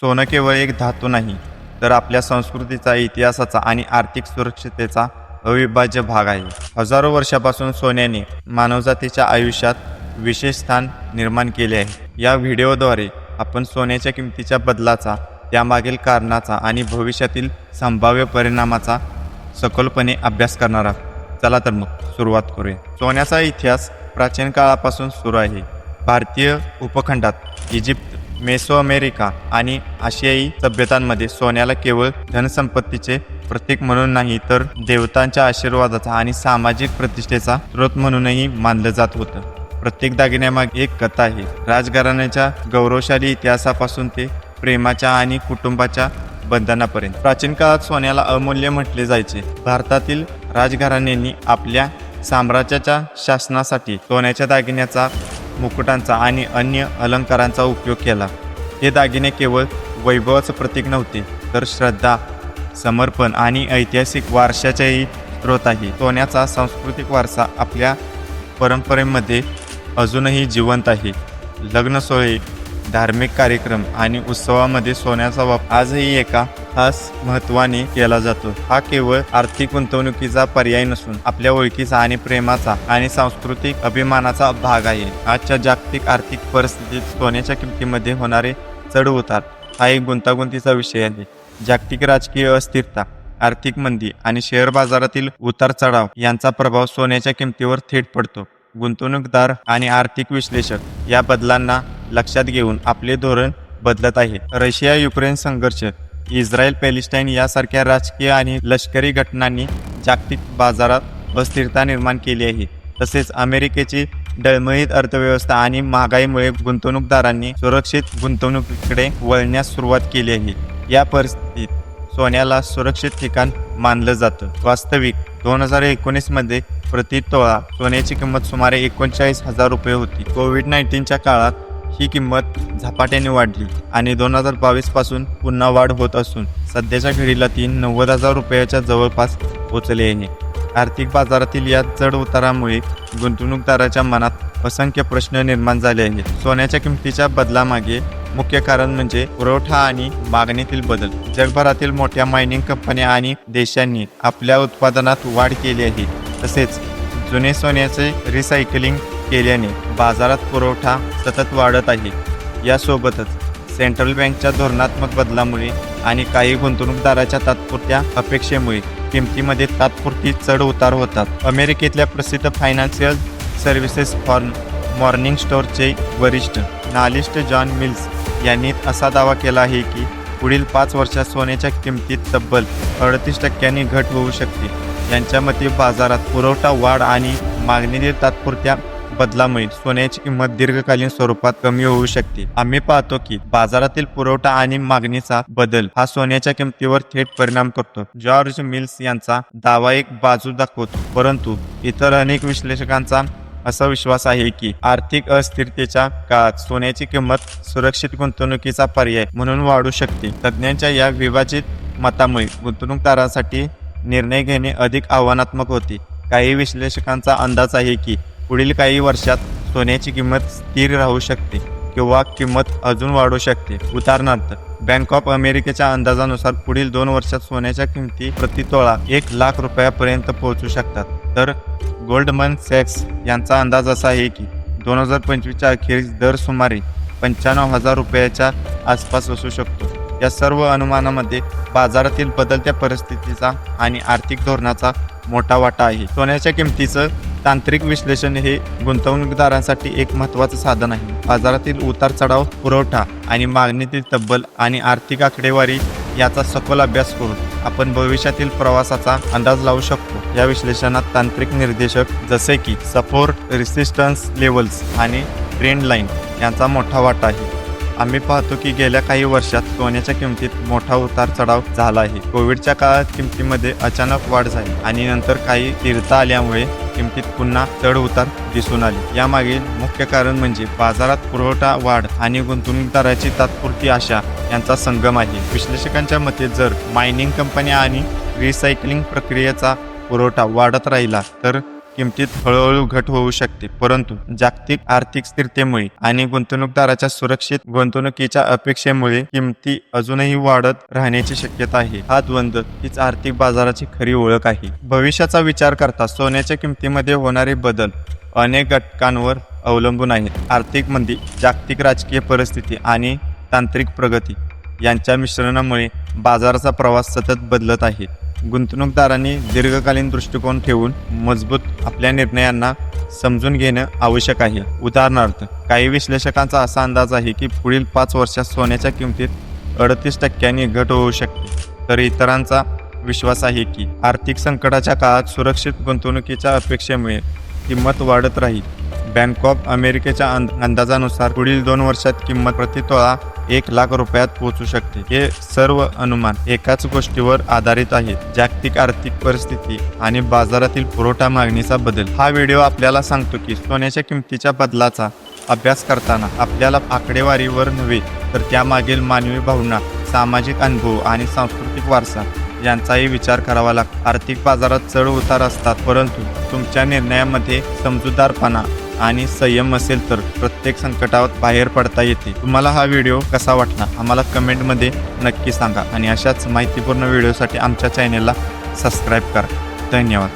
सोनं केवळ एक धातू नाही तर आपल्या संस्कृतीचा इतिहासाचा आणि आर्थिक सुरक्षतेचा अविभाज्य भाग आहे. हजारो वर्षापासून सोन्याने मानवजातीच्या आयुष्यात विशेष स्थान निर्माण केले आहे. या व्हिडिओद्वारे आपण सोन्याच्या किमतीच्या बदलाचा त्यामागील कारणाचा आणि भविष्यातील संभाव्य परिणामाचा सखोलपणे अभ्यास करणार आहोत. चला तर मग सुरुवात करूया. सोन्याचा इतिहास प्राचीन काळापासून सुरू आहे. भारतीय उपखंडात इजिप्त मेसो अमेरिका आणि आशियाई सभ्यतांमध्ये सोन्याला केवळ धनसंपत्तीचे प्रतीक म्हणून नाही तर देवतांच्या आशीर्वादाचा आणि सामाजिक प्रतिष्ठेचा स्रोत म्हणूनही मानलं जात होतं. प्रत्येक दागिन्यामागे एक कथा आहे. राजघराण्याच्या गौरवशाली इतिहासापासून ते प्रेमाच्या आणि कुटुंबाच्या बंधनापर्यंत. प्राचीन काळात सोन्याला अमूल्य म्हटले जायचे. भारतातील राजघराण्यांनी आपल्या साम्राज्याच्या शासनासाठी सोन्याच्या दागिन्याचा मुकुटांचा आणि अन्य अलंकारांचा उपयोग केला. हे दागिने केवळ वैभवाचं प्रतीक नव्हते तर श्रद्धा समर्पण आणि ऐतिहासिक वारशाचाही स्रोत आहे. सोन्याचा सांस्कृतिक वारसा आपल्या परंपरेमध्ये अजूनही जिवंत आहे. लग्न धार्मिक कार्यक्रम आणि उत्सवामध्ये सोन्याचा वापर आजही एका खास महत्त्वाने केला जातो. हा केवळ आर्थिक गुंतवणुकीचा पर्याय नसून आपल्या ओळखीचा आणि प्रेमाचा आणि सांस्कृतिक अभिमानाचा भाग आहे. आजच्या जागतिक आर्थिक परिस्थितीत सोन्याच्या किमतीमध्ये होणारे चढ उतार हा एक गुंतागुंतीचा विषय आहे. जागतिक राजकीय अस्थिरता आर्थिक मंदी आणि शेअर बाजारातील उतार चढाव यांचा प्रभाव सोन्याच्या किमतीवर थेट पडतो. गुंतवणूकदार आणि आर्थिक विश्लेषक या बदलांना लक्षात घेऊन आपले धोरण बदलत आहे. रशिया युक्रेन संघर्ष इस्रायल पॅलेस्टाईन यासारख्या राजकीय आणि लष्करी घटनांनी जागतिक बाजारात अस्थिरता निर्माण केली आहे. तसेच अमेरिकेची डळमळीत अर्थव्यवस्था आणि महागाईमुळे गुंतवणूकदारांनी सुरक्षित गुंतवणुकीकडे वळण्यास सुरुवात केली आहे. या परिस्थितीत सोन्याला सुरक्षित ठिकाण मानलं जातं. वास्तविक दोन हजार एकोणीसमध्ये प्रति तोळा सोन्याची किंमत सुमारे एकोणचाळीस हजार रुपये होती. कोविड नाईन्टीनच्या काळात ही किंमत झपाट्याने वाढली आणि दोन हजार बावीसपासून पुन्हा वाढ होत असून सध्याच्या घडीला ती नव्वद हजार रुपयाच्या जवळपास पोचले आहे. आर्थिक बाजारातील या चढ उतारामुळे गुंतवणूकदाराच्या मनात असंख्य प्रश्न निर्माण झाले आहेत. सोन्याच्या किमतीच्या बदलामागे मुख्य कारण म्हणजे पुरवठा आणि मागणीतील बदल. जगभरातील मोठ्या मायनिंग कंपन्या आणि देशांनी आपल्या उत्पादनात वाढ केली आहे. तसेच जुने सोन्याचे रिसायकलिंग केल्याने बाजारात पुरवठा सतत वाढत आहे. यासोबतच सेंट्रल बँकच्या धोरणात्मक बदलामुळे आणि काही गुंतवणूकदाराच्या तात्पुरत्या अपेक्षेमुळे किमतीमध्ये तात्पुरती चढ उतार होतात. अमेरिकेतल्या प्रसिद्ध फायनान्शियल सर्व्हिसेस फॉर्म मॉर्निंग स्टोअरचे वरिष्ठ नालिस्ट जॉन मिल्स यांनी असा दावा केला आहे की पुढील पाच वर्षात सोन्याच्या किमतीत तब्बल अडतीस टक्क्यांनी घट होऊ शकते. यांच्या मते बाजारात पुरवठा वाढ आणि मागणीतील तात्पुरत्या बदलामुळे सोन्याची किंमत दीर्घकालीन स्वरूपात कमी होऊ शकते. आम्ही पाहतो की बाजारातील पुरवठा आणि मागणीचा बदल हा सोन्याच्या किमतीवर थेट परिणाम करतो. जॉर्ज मिल्स यांचा दावा एक बाजू दाखवतो. परंतु इतर अनेक विश्लेषकांचा असा विश्वास आहे की आर्थिक अस्थिरतेच्या काळात सोन्याची किंमत सुरक्षित गुंतवणुकीचा पर्याय म्हणून वाढू शकते. तज्ज्ञांच्या या विभाजित मतामुळे गुंतवणूकदारांसाठी निर्णय घेणे अधिक आव्हानात्मक होते. काही विश्लेषकांचा अंदाज आहे की पुढील काही वर्षात सोन्याची किंमत स्थिर राहू शकते किंवा किंमत अजून वाढू शकते. उदाहरणार्थ बँक ऑफ अमेरिकेच्या अंदाजानुसार पुढील दोन वर्षात सोन्याच्या किमती प्रति तोळा एक लाख रुपयापर्यंत पोहोचू शकतात. तर गोल्डमन सॅक्स यांचा अंदाज असा आहे की दोन हजार पंचवीसच्या अखेरीस दर सुमारे पंच्याण्णव हजार रुपयाच्या आसपास असू शकतो. या सर्व अनुमानामध्ये बाजारातील बदलत्या परिस्थितीचा आणि आर्थिक धोरणाचा मोठा वाटा आहे. सोन्याच्या किमतीचं तांत्रिक विश्लेषण हे गुंतवणूकदारांसाठी एक महत्त्वाचं साधन आहे. बाजारातील उतार चढाव पुरवठा आणि मागणीतील तब्बल आणि आर्थिक आकडेवारी याचा सखोल अभ्यास करून आपण भविष्यातील प्रवासाचा अंदाज लावू शकतो. या विश्लेषणात तांत्रिक निर्देशक जसे की सपोर्ट रेसिस्टन्स लेवल्स आणि ट्रेंड लाईन यांचा मोठा वाटा आहे. आम्ही पाहतो की गेल्या काही वर्षात सोन्याच्या किमतीत मोठा उतार चढाव झाला आहे. कोविडच्या काळात किमतीमध्ये अचानक वाढ झाली आणि नंतर काही स्थिरता आल्यामुळे किमतीत पुन्हा चढ उतार दिसून आले. यामागील मुख्य कारण म्हणजे बाजारात पुरवठा वाढ आणि गुंतवणूकदाराची तात्पुरती आशा यांचा संगम आहे. विश्लेषकांच्या मते जर मायनिंग कंपन्या आणि रिसायकलिंग प्रक्रियेचा पुरवठा वाढत राहिला तर किमतीत हळूहळू घट होऊ शकते. परंतु जागतिक आर्थिक स्थिरतेमुळे आणि गुंतवणूकदाराच्या सुरक्षित गुंतवणुकीच्या अपेक्षेमुळे किमती अजूनही वाढत राहण्याची शक्यता आहे. हा द्वंद्व हीच आर्थिक बाजाराची खरी ओळख आहे. भविष्याचा विचार करता सोन्याच्या किमतीमध्ये होणारे बदल अनेक घटकांवर अवलंबून आहेत. आर्थिक मंदी जागतिक राजकीय परिस्थिती आणि तांत्रिक प्रगती यांच्या मिश्रणामुळे बाजाराचा प्रवास सतत बदलत आहे. गुंतवणूकदारांनी दीर्घकालीन दृष्टिकोन ठेवून मजबूत आपल्या निर्णयांना समजून घेणं आवश्यक आहे. उदाहरणार्थ काही विश्लेषकांचा असा अंदाज आहे की पुढील पाच वर्षात सोन्याच्या किमतीत अडतीस टक्क्यांनी घट होऊ शकते. तर इतरांचा विश्वास आहे की आर्थिक संकटाच्या काळात सुरक्षित गुंतवणुकीच्या अपेक्षेमुळे किंमत वाढत राहील. बँक ऑफ अमेरिकेच्या अंद- अंदाजानुसार पुढील दोन वर्षात किंमत प्रतितोळा एक लाख रुपयात पोहोचू शकते. हे सर्व अनुमान एकाच गोष्टीवर आधारित आहेत. जागतिक आर्थिक परिस्थिती आणि बाजारातील पुरवठा मागणीचा बदल. हा व्हिडिओ आपल्याला सांगतो की सोन्याच्या किमतीच्या बदलाचा अभ्यास करताना आपल्याला आकडेवारीवर नव्हे तर त्यामागील मानवी भावना सामाजिक अनुभव आणि सांस्कृतिक वारसा यांचाही विचार करावा लागतो. आर्थिक बाजारात चढ उतार असतात परंतु तुमच्या निर्णयामध्ये समजूतदारपणा आणि संयम असेल तर प्रत्येक संकटावर बाहेर पडता येते. तुम्हाला हा व्हिडिओ कसा वाटला? आम्हाला कमेंटमध्ये नक्की सांगा. आणि अशाच माहितीपूर्ण व्हिडिओसाठी आमच्या चॅनेलला सबस्क्राईब करा. धन्यवाद.